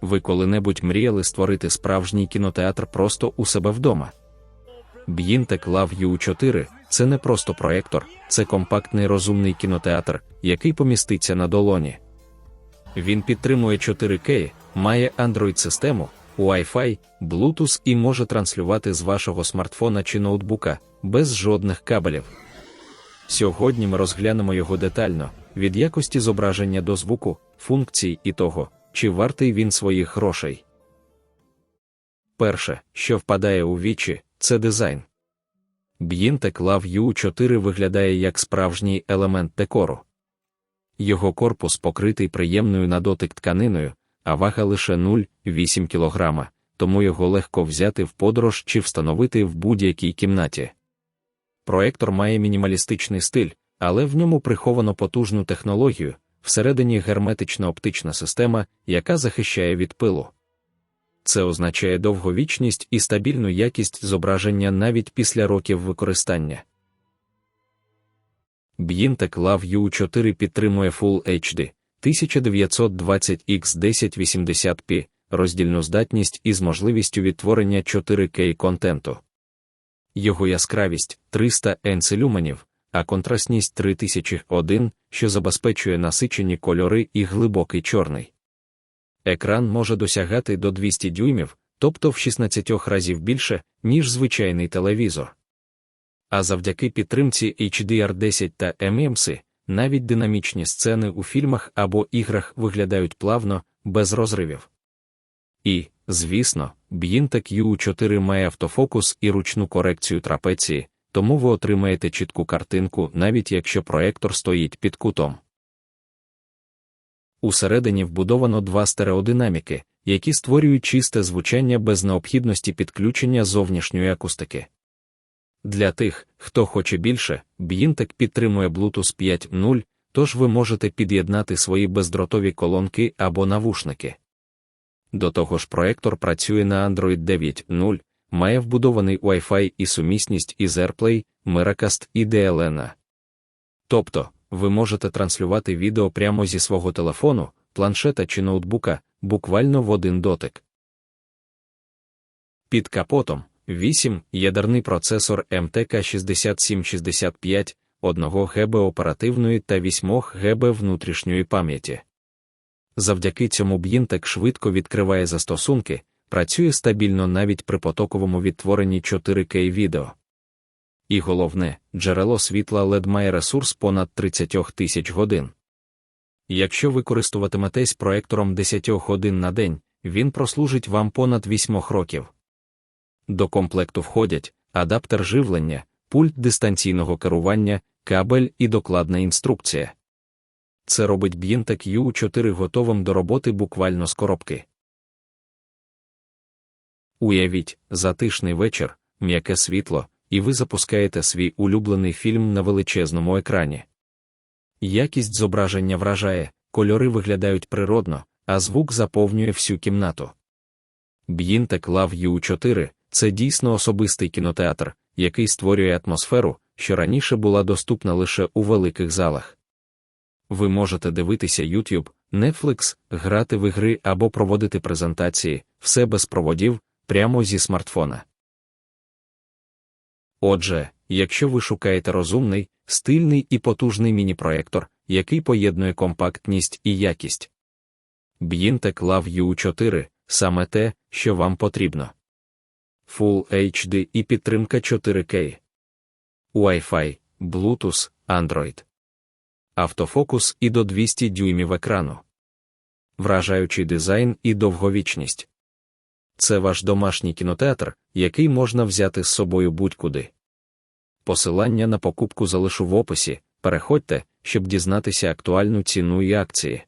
Ви коли-небудь мріяли створити справжній кінотеатр просто у себе вдома? Б'їнтек Love U4 це не просто проектор, це компактний розумний кінотеатр, який поміститься на долоні. Він підтримує 4К, має Android-систему, Wi-Fi, Bluetooth і може транслювати з вашого смартфона чи ноутбука без жодних кабелів. Сьогодні ми розглянемо його детально, від якості зображення до звуку, функцій і того, чи вартий він своїх грошей. Перше, що впадає у вічі, це дизайн. Б'їнтек Love U4 виглядає як справжній елемент декору. Його корпус покритий приємною на дотик тканиною, а вага лише 0,8 кг, тому його легко взяти в подорож чи встановити в будь-якій кімнаті. Проектор має мінімалістичний стиль, але в ньому приховано потужну технологію, всередині герметична оптична система, яка захищає від пилу. Це означає довговічність і стабільну якість зображення навіть після років використання. B'Intek Love U4 підтримує Full HD 1920x1080p, роздільну здатність із можливістю відтворення 4К контенту. Його яскравість 300 Nc люменів, а контрастність 3001, що забезпечує насичені кольори і глибокий чорний. Екран може досягати до 200 дюймів, тобто в 16 разів більше, ніж звичайний телевізор. А завдяки підтримці HDR10 та MMC, навіть динамічні сцени у фільмах або іграх виглядають плавно, без розривів. І, звісно, B'Intek U4 має автофокус і ручну корекцію трапеції, тому ви отримаєте чітку картинку, навіть якщо проектор стоїть під кутом. Усередині вбудовано два стереодинаміки, які створюють чисте звучання без необхідності підключення зовнішньої акустики. Для тих, хто хоче більше, B'Intek підтримує Bluetooth 5.0, тож ви можете під'єднати свої бездротові колонки або навушники. До того ж, проектор працює на Android 9.0, має вбудований Wi-Fi і сумісність із AirPlay, Miracast і DLNA. Тобто, ви можете транслювати відео прямо зі свого телефону, планшета чи ноутбука, буквально в один дотик. Під капотом 8 ядерний процесор МТК 6765, 1 ГБ оперативної та 8 ГБ внутрішньої пам'яті. Завдяки цьому B'Intek швидко відкриває застосунки, працює стабільно навіть при потоковому відтворенні 4К відео. І головне, джерело світла LED має ресурс понад 30 тисяч годин. Якщо ви користуватиметесь проектором 10 годин на день, він прослужить вам понад 8 років. До комплекту входять адаптер живлення, пульт дистанційного керування, кабель і докладна інструкція. Це робить B'Intek U4 готовим до роботи буквально з коробки. Уявіть, затишний вечір, м'яке світло, і ви запускаєте свій улюблений фільм на величезному екрані. Якість зображення вражає, кольори виглядають природно, а звук заповнює всю кімнату. B'Intek Love U4 це дійсно особистий кінотеатр, який створює атмосферу, що раніше була доступна лише у великих залах. Ви можете дивитися YouTube, Netflix, грати в ігри або проводити презентації, все без проводів, прямо зі смартфона. Отже, якщо ви шукаєте розумний, стильний і потужний міні-проектор, який поєднує компактність і якість, B'Intek Love U4 саме те, що вам потрібно. Full HD і підтримка 4К, Wi-Fi, Bluetooth, Android, автофокус і до 200 дюймів екрану, вражаючий дизайн і довговічність. Це ваш домашній кінотеатр, який можна взяти з собою будь-куди. Посилання на покупку залишу в описі. Переходьте, щоб дізнатися актуальну ціну і акції.